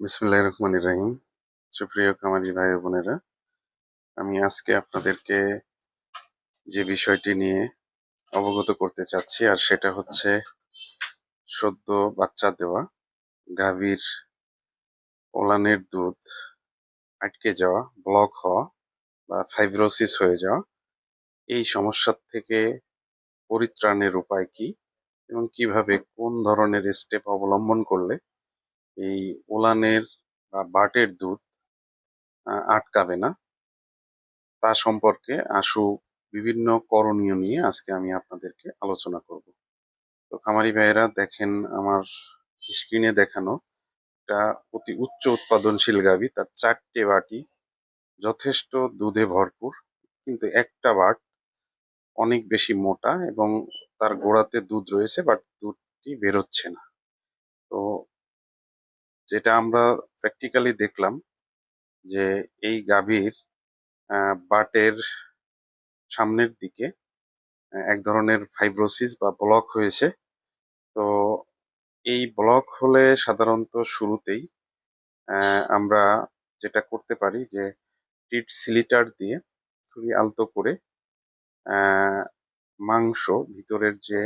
বিসমুল্লাহ রহমান রাহিম। সুপ্রিয় কামারি ভাই বোনেরা, আমি আজকে আপনাদেরকে যে বিষয়টি নিয়ে অবগত করতে চাচ্ছি, আর সেটা হচ্ছে সদ্য বাচ্চা দেওয়া, গাভীর ওলানের দুধ আটকে যাওয়া, ব্লক হওয়া বা ফাইব্রোসিস হয়ে যাওয়া, এই সমস্যার থেকে পরিত্রাণের উপায় কি এবং কীভাবে কোন ধরনের স্টেপ অবলম্বন করলে এই ওলানের বা বাটের দুধ আটকাবে না। তা সম্পর্কে আশু বিভিন্ন করণীয় নিয়ে আজকে আমি আপনাদেরকে আলোচনা করব। তো খামারি ভাইয়েরা, দেখেন আমার স্ক্রিনে দেখানো একটা অতি উচ্চ উৎপাদনশীল গাভী। তার চারটে বাটি যথেষ্ট দুধে ভরপুর, কিন্তু একটা বাট অনেক বেশি মোটা এবং তার গোড়াতে দুধ রয়েছে, বাট দুধটি বেরোচ্ছে না। তো যেটা আমরা প্র্যাকটিক্যালি দেখলাম যে এই গাভীর বাটের সামনের দিকে এক ধরনের ফাইব্রোসিস বা ব্লক হয়েছে। তো এই ব্লক হলে সাধারণত শুরুতেই আমরা যেটা করতে পারি যে টিট সিলিটার দিয়ে খুবই আলতো করে মাংস, ভিতরের যে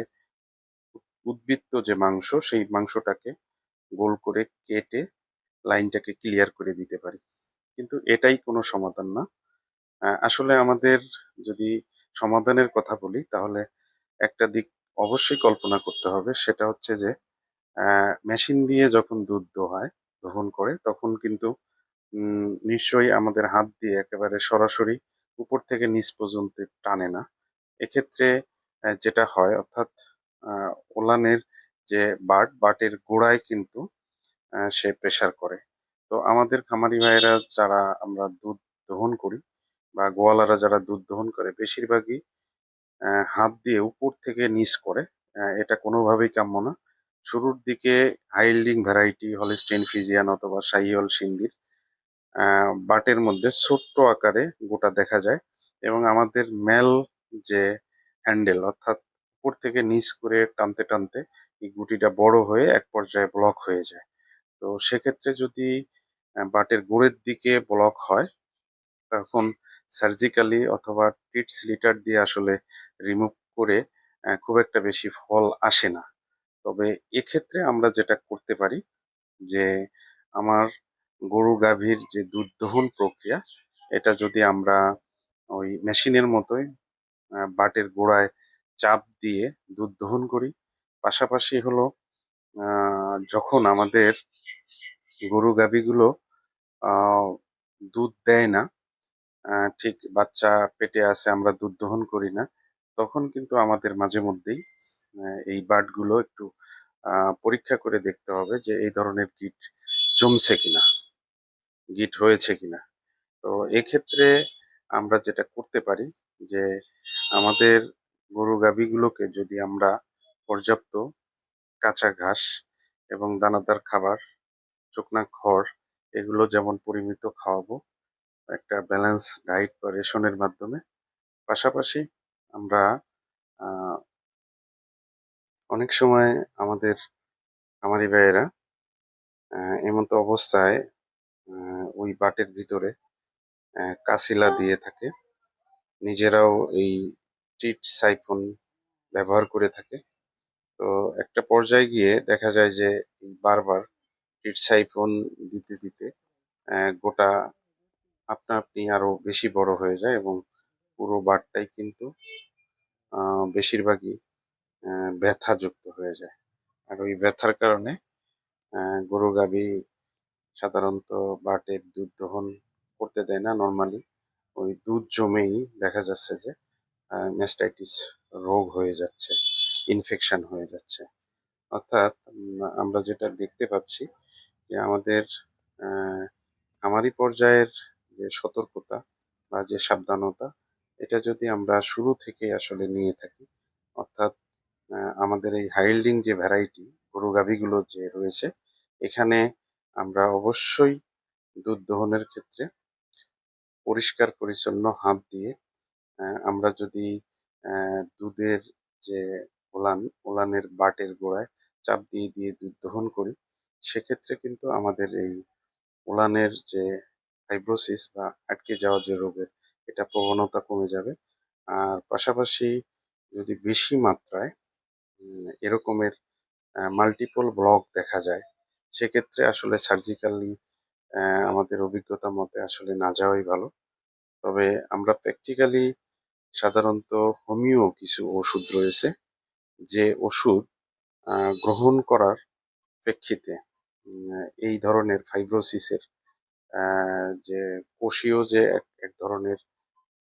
উদ্বৃত্ত যে মাংস, সেই মাংসটাকে গোল করে কেটে লাইনটাকে ক্লিয়ার করে দিতে পারি। কিন্তু এটাই কোনো সমাধান না। আসলে আমাদের যদি সমাধানের কথা বলি, তাহলে একটা দিক অবশ্যই কল্পনা করতে হবে, সেটা হচ্ছে যে মেশিন দিয়ে যখন দুধ দোহায়, দহন করে, তখন কিন্তু নিশ্চয়ই আমাদের হাত দিয়ে একেবারে সরাসরি উপর থেকে নিচ পর্যন্ত টানে না। এক্ষেত্রে যেটা হয়, অর্থাৎ ওলানের যে বাট বাটের গোড়ায় কিন্তু সে প্রেসার করে। তো আমাদের খামারি ভাইয়েরা যারা আমরা দুধ দহন করি বা গোয়ালারা যারা দুধ দহন করে, বেশিরভাগই হাত দিয়ে উপর থেকে নিচ করে। এটা কোনোভাবেই কাম্য না। শুরুর দিকে হাইল্ডিং ভ্যারাইটি হলিস্টেন ফিজিয়ান অথবা শাহিওয়াল সিন্দির বাটের মধ্যে ছোট্ট আকারে গোটা দেখা যায়। এবং আমাদের মেল যে হ্যান্ডেল অর্থাৎ উপর থেকে নিচ করে টানতে টানতে এই গুটিটা বড় হয়ে এক পর্যায়ে ব্লক হয়ে যায়। তো সেক্ষেত্রে যদি বাটের গোড়ের দিকে ব্লক হয়, তখন সার্জিক্যালি অথবা টিট স্লিটার দিয়ে আসলে রিমুভ করে খুব একটা বেশি ফল আসে না। তবে এক্ষেত্রে আমরা যেটা করতে পারি যে, আমার গরু গাভীর যে দুধ দহন প্রক্রিয়া, এটা যদি আমরা ওই মেশিনের মতোই বাটের গোড়ায় চাপ দিয়ে দুধ দহন করি। পাশাপাশি হলো যখন আমাদের গরু গাভীগুলো দুধ দেয় না ঠিক বাচ্চা পেটে আছে আমরা দুধ দহন করি না, তখন কিন্তু আমাদের মাঝে মধ্যেই এই বাটগুলো একটু পরীক্ষা করে দেখতে হবে যে এই ধরনের গিট জমছে কিনা গিট হয়েছে কিনা। তো এক্ষেত্রে আমরা যেটা করতে পারি যে আমাদের গরু গাভীগুলোকে যদি আমরা পর্যাপ্ত কাঁচা ঘাস এবং দানাদার খাবার, শুকনা খড় এগুলো যেমন পরিমিত খাওয়াবো, একটা ব্যালেন্স ডায়েট বা রেশনের মাধ্যমে, পাশাপাশি আমরা অনেক সময় আমাদের আমারি ভাইয়েরা এমতো অবস্থায় ওই বাটের ভিতরে কাসিলা দিয়ে থাকে। নিজেরাও এই ট্রিট সাইফোন ব্যবহার করে থাকে। তো একটা পর্যায়ে গিয়ে দেখা যায় যে বারবার ট্রিট সাইফোন দিতে দিতে গোটা আপনা আপনি আরও বেশি বড় হয়ে যায় এবং পুরো বাটটাই কিন্তু বেশিরভাগই ব্যথাযুক্ত হয়ে যায়। আর ওই ব্যথার কারণে গরু, গাভী সাধারণত বাটের দুধ দহন করতে দেয় না। নর্মালি ওই দুধ জমেই দেখা যাচ্ছে যে ম্যাস্টাইটিস রোগ হয়ে যাচ্ছে ইনফেকশন হয়ে যাচ্ছে। অর্থাৎ আমরা যেটা দেখতে পাচ্ছি যে আমাদের খামারি পর্যায়ের যে সতর্কতা বা যে সাবধানতা, এটা যদি আমরা শুরু থেকে আসলে নিয়ে থাকি, অর্থাৎ আমাদের এই হাইল্ডিং যে ভ্যারাইটি গরু গাভীগুলো যে রয়েছে, এখানে আমরা অবশ্যই দুধ দহনের ক্ষেত্রে পরিষ্কার পরিচ্ছন্ন হাত দিয়ে আমরা যদি দুধের যে ওলান, ওলানের বাটের গোড়ায় চাপ দিয়ে দিয়ে দুধ দহন করি, সেক্ষেত্রে কিন্তু আমাদের এই ওলানের যে ফাইব্রোসিস বা আটকে যাওয়া যে রোগের, এটা প্রবণতা কমে যাবে। আর পাশাপাশি যদি বেশি মাত্রায় এরকমের মাল্টিপল ব্লক দেখা যায়, সেক্ষেত্রে আসলে সার্জিক্যালি আমাদের অভিজ্ঞতা মতে আসলে না যাওয়াই ভালো। তবে আমরা প্র্যাকটিক্যালি সাধারণত হোমিও কিছু ওষুধ রয়েছে যে ওষুধ গ্রহণ করার প্রেক্ষিতে এই ধরনের ফাইব্রোসিসের যে কোষীয় যে এক ধরনের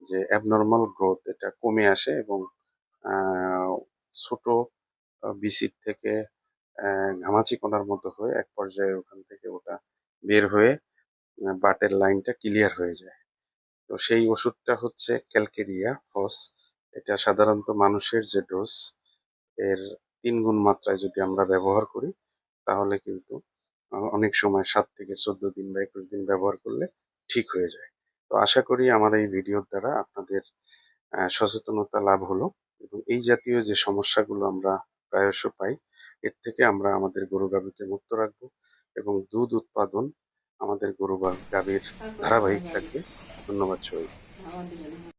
যে অ্যাবনর্মাল গ্রোথ এটা কমে আসে এবং ছোট বিসির থেকে ঘামাচি কোনার মতো হয়ে এক পর্যায়ে ওখান থেকে ওটা বের হয়ে বাটের লাইনটা ক্লিয়ার হয়ে যায়। তো সেই ওষুধটা হচ্ছে ক্যালকেরিয়া ফস। এটা সাধারণত মানুষের যে ডোজ, এর তিন গুণ মাত্রায় যদি আমরা ব্যবহার করি, তাহলে কিন্তু অনেক সময় সাত থেকে চোদ্দ দিন বা একুশ দিন ব্যবহার করলে ঠিক হয়ে যায়। তো আশা করি আমার এই ভিডিওর দ্বারা আপনাদের সচেতনতা লাভ হলো এবং এই জাতীয় যে সমস্যাগুলো আমরা প্রায়শ পাই, এর থেকে আমরা আমাদের গরু গাভীকে মুক্ত রাখব এবং দুধ উৎপাদন আমাদের গরু গাভীর ধারাবাহিক থাকবে। ধন্যবাদ সবাই